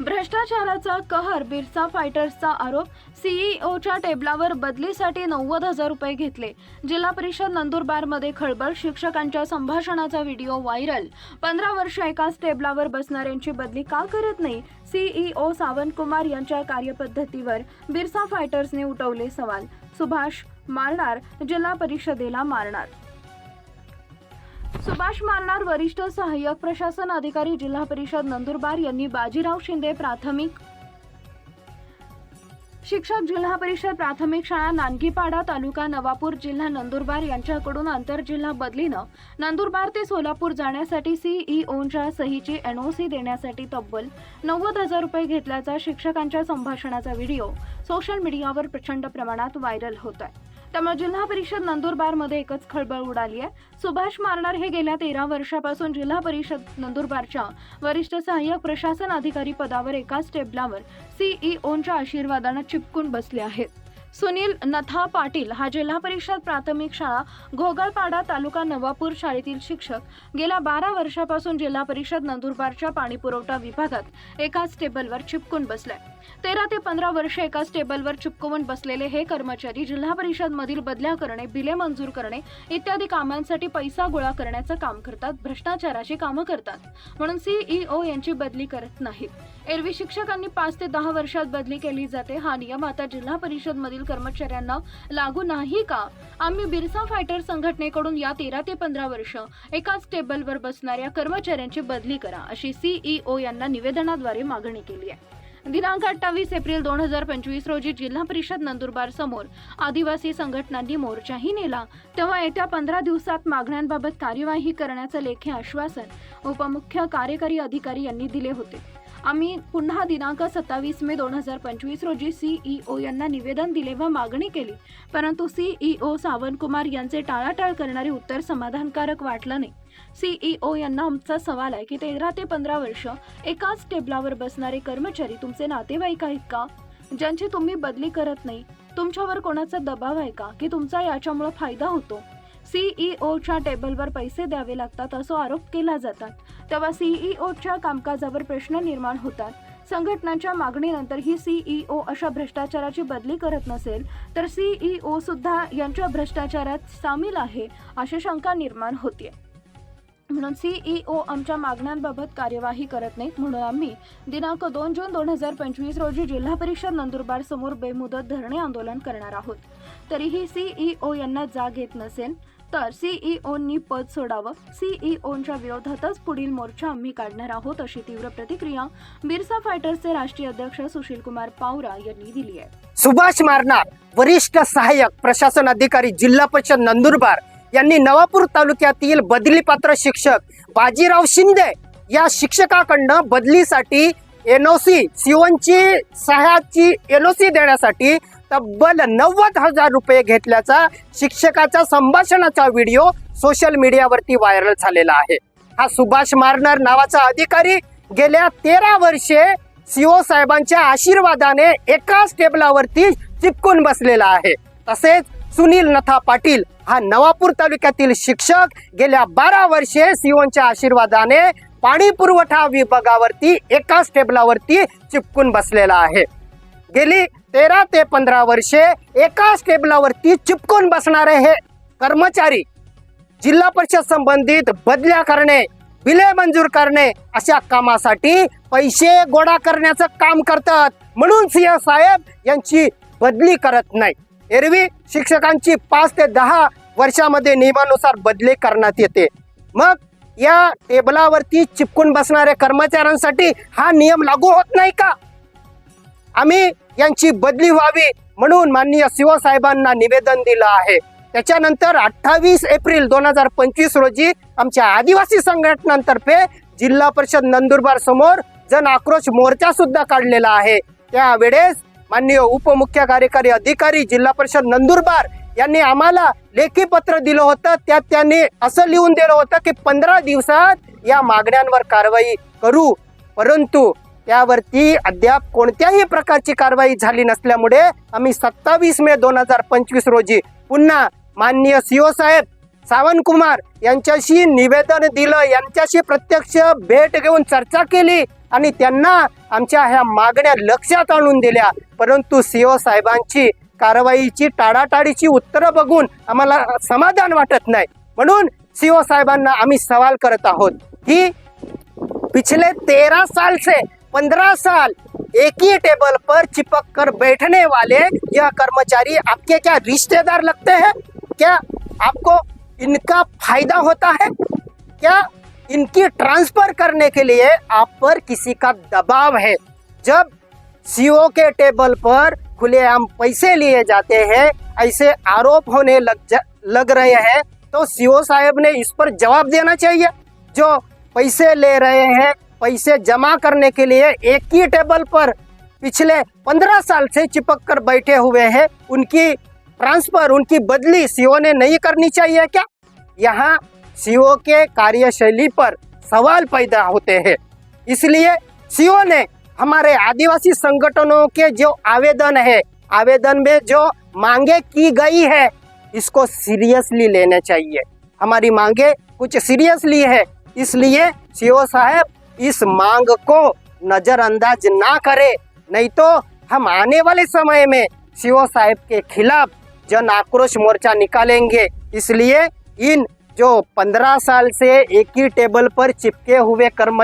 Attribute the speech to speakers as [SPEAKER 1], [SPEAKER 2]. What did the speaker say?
[SPEAKER 1] भ्रष्टाचाराचा कहर बिरसा फायटर्सचा आरोप सीईओच्या टेबलावर बदलीसाठी नव्वद हजार रुपये घेतले. जिल्हा परिषद नंदुरबारमध्ये खळबळ शिक्षकांच्या संभाषणाचा व्हिडिओ व्हायरल. पंधरा वर्ष एकाच टेबलावर बसणाऱ्यांची बदली का करत नाही? सीईओ सावंतकुमार यांच्या कार्यपद्धतीवर बिरसा फायटर्सने उठवले सवाल. सुभाष मारणार जिल्हा परिषदेला मारणार. सुभाष मानणार वरिष्ठ सहाय्यक प्रशासन अधिकारी जिल्हा परिषद नंदुरबार यांनी बाजीराव शिंदे प्राथमिक शिक्षक जिल्हा परिषद प्राथमिक शाळा नानगीपाडा तालुका नवापूर जिल्हा नंदुरबार यांच्याकडून आंतरजिल्हा बदलीनं नंदुरबार ते सोलापूर जाण्यासाठी सीईओच्या सहीची एनओसी देण्यासाठी तब्बल नव्वद हजार रुपये घेतल्याचा शिक्षकांच्या संभाषणाचा व्हिडिओ सोशल मीडियावर प्रचंड प्रमाणात व्हायरल होत आहे त्यामुळे जिल्हा परिषद नंदुरबारमध्ये एकच खळबळ उडाली आहे. सुभाष मारणार हे गेल्या तेरा वर्षापासून जिल्हा परिषद नंदुरबारच्या वरिष्ठ सहाय्यक प्रशासन अधिकारी पदावर एकाच टेबलावर सीईओच्या आशीर्वादानं चिपकून बसले आहेत. सुनील नथा पाटील हा जिल्हा परिषद प्राथमिक शाळा घोगळपाडा तालुका नवापूर शाळेतील शिक्षक. गेल्या बारा वर्षापासून जिल्हा परिषद नंदुरबारच्या पाणीपुरवठा विभागात एकाच टेबलवर चिपकून बसलाय. तेरा ते पंधरा वर्ष एकाच टेबलवर चिपकवून बसलेले हे कर्मचारी जिल्हा परिषद मधील बदल्या करणे बिले मंजूर करणे इत्यादी कामांसाठी पैसा गोळा करण्याचं काम करतात भ्रष्टाचाराची कामं करतात. म्हणून सीईओ यांची बदली करत नाहीत. एरवी शिक्षकांनी पाच ते दहा वर्षात बदली केली जाते हा नियम आता जिल्हा परिषद मधील कर्मचाऱ्यांना लागू नाही का? आम्ही बिरसा फायटर संघटनेकडून या तेरा ते पंधरा वर्ष एकाच टेबलवर बसणाऱ्या कर्मचाऱ्यांची बदली करा अशी सीईओ यांना निवेदनाद्वारे मागणी केली आहे. दिनांक अठ्ठावीस एप्रिल दोन हजार पंचवीस रोजी जिल्हा परिषद नंदुरबार समोर आदिवासी संघटनांनी मोर्चाही नेला. तेव्हा येत्या पंधरा दिवसात मागण्यांबाबत कार्यवाही करण्याचं लेखी आश्वासन उपमुख्य कार्यकारी अधिकारी यांनी दिले होते. आम्ही पुन्हा दिनांक सत्तावीस मे दोन हजार पंचवीस रोजी सीईओ यांना निवेदन दिले व मागणी केली. परंतु सीईओ सावंतकुमार यांचे टाळाटाळ करणारे उत्तर समाधानकारक वाटलं नाही. सीईओ यांना आमचा सवाल आहे की तेरा ते पंधरा वर्ष एकाच टेबलावर बसणारे कर्मचारी तुमचे नातेवाईक आहेत का? ज्यांची तुम्ही बदली करत नाही तुमच्यावर कोणाचा दबाव आहे का की तुमचा याच्यामुळे फायदा होतो? सीईओच्या टेबलवर पैसे द्यावे लागतात असं आरोप केला जातात. तेव्हा सीईओच्या कामकाजावर प्रश्न निर्माण होतात. संघटनांच्या मागणीनंतर ही सीईओ अशा भ्रष्टाचाराची बदली करत नसेल तर सीईओ सुद्धा यांच्या भ्रष्टाचारात सामील आहे अशी शंका निर्माण होते म्हणून सीईओ आमच्या मागण्यांबाबत कार्यवाही करत नाहीत. म्हणून आम्ही दिनांक दोन जून दोन हजार पंचवीस रोजी जिल्हा परिषद नंदुरबार समोर बेमुदत धरणे आंदोलन करणार आहोत. तरीही सीईओ यांना जाग येत नसेल तर सीईओनी पद सोडावं. सीईओच्या विरोधातच पुढील मोर्चा आम्ही काढणार आहोत अशी तीव्र प्रतिक्रिया बिरसा फायटर्सचे राष्ट्रीय अध्यक्ष सुशील कुमार पावरा यांनी दिली आहे.
[SPEAKER 2] सुभाष मारणार वरिष्ठ सहाय्यक प्रशासन अधिकारी जिल्हा परिषद नंदुरबार यांनी नवापूर तालुक्यातील बदलीपात्र शिक्षक बाजीराव शिंदे या शिक्षकाकडनं बदलीसाठी एनओसी सीओनची ओ एनओसी देण्यासाठी तब्बल नव्वद हजार रुपये घेतल्याचा शिक्षकाच्या संभाषणाचा व्हिडिओ सोशल मीडियावरती व्हायरल झालेला आहे. हा सुभाष मारनार नावाचा अधिकारी गेल्या तेरा वर्षे सीओ साहेबांच्या आशीर्वादाने एकाच टेबलावरती चिपकून बसलेला आहे. तसेच सुनील नथा पाटील हा नवापूर तालुक्यातील शिक्षक गेल्या बारा वर्षे सीओच्या आशीर्वादाने पाणी पुरवठा विभागावरती एकाच टेबलावरती चिपकून बसलेला आहे. गेली तेरा ते पंधरा वर्षे एकाच टेबलावरती चिपकून बसणारे हे कर्मचारी जिल्हा परिषद संबंधित बदल्या करणे बिले मंजूर करणे अशा कामासाठी पैसे गोळा करण्याचं काम करतात. म्हणून सिंह साहेब यांची बदली करत नाही. एरवी शिक्षकांची पाच ते दहा वर्षामध्ये नियमानुसार बदली करण्यात येते. मग या टेबलावरती चिपकून बसणाऱ्या कर्मचाऱ्यांसाठी हा नियम लागू होत नाही का? आम्ही यांची बदली व्हावी म्हणून माननीय शिवसाहेबांना निवेदन दिलं आहे. त्याच्यानंतर अठ्ठावीस एप्रिल दोन हजार पंचवीस रोजी आमच्या आदिवासी संघटनांतर्फे जिल्हा परिषद नंदुरबार समोर जन आक्रोश मोर्चा सुद्धा काढलेला आहे. त्यावेळेस माननीय उपमुख्य कार्यकारी अधिकारी जिल्हा परिषद नंदुरबार यांनी आम्हाला लेखी पत्र दिलं होतं. त्यात त्यांनी असं लिहून दिलं होतं की पंधरा दिवसात या मागण्यांवर कारवाई करू. परंतु त्यावरती अद्याप कोणत्याही प्रकारची कारवाई झाली नसल्यामुळे आम्ही सत्तावीस मे दोन हजार पंचवीस रोजी पुन्हा माननीय सीओ साहेब सावंतकुमार यांच्याशी निवेदन दिलं यांच्याशी प्रत्यक्ष भेट घेऊन चर्चा केली आणि त्यांना आमच्या ह्या मागण्या लक्षात आणून दिल्या. परंतु सीओ साहेबांची कारवाईची टाळाटाळीची उत्तरं बघून आम्हाला समाधान वाटत नाही. म्हणून सीओ साहेबांना आम्ही सवाल करत आहोत की पिछले तेरा साल से पंद्रह साल एक ही टेबल पर चिपक कर बैठने वाले यह कर्मचारी आपके क्या रिश्तेदार लगते हैं? क्या आपको इनका फ़ायदा होता है? क्या इनकी ट्रांसफ़र करने के लिए आप पर किसी का दबाव है? जब सीओ के टेबल पर खुलेआम पैसे लिए जाते हैं, ऐसे आरोप होने लग लग रहे हैं तो सीओ साहब ने इस पर जवाब देना चाहिए। जो पैसे ले रहे हैं पैसे जमा करने के लिए एक ही टेबल पर पिछले पंद्रह साल से चिपक कर बैठे हुए हैं। उनकी ट्रांसफ़र, उनकी बदली सीओ ने नहीं करनी चाहिए क्या? यहाँ सीओ के कार्यशैली पर सवाल पैदा होते हैं। इसलिए सीओ ने हमारे आदिवासी संगठनों के जो आवेदन है, आवेदन में जो मांगे की गई है, इसको सीरियसली लेने चाहिए। हमारी मांगे कुछ सीरियसली है, इसलिए सीओ साहब इस मांग को नजरअंदाज ना करे। नहीं तो हम आने वाले समय में शिव साहेब के खिलाफ जन आक्रोश मोर्चा निकालेंगे। इसलिए इन जो पंद्रह साल से एक ही टेबल पर चिपके हुए कर्म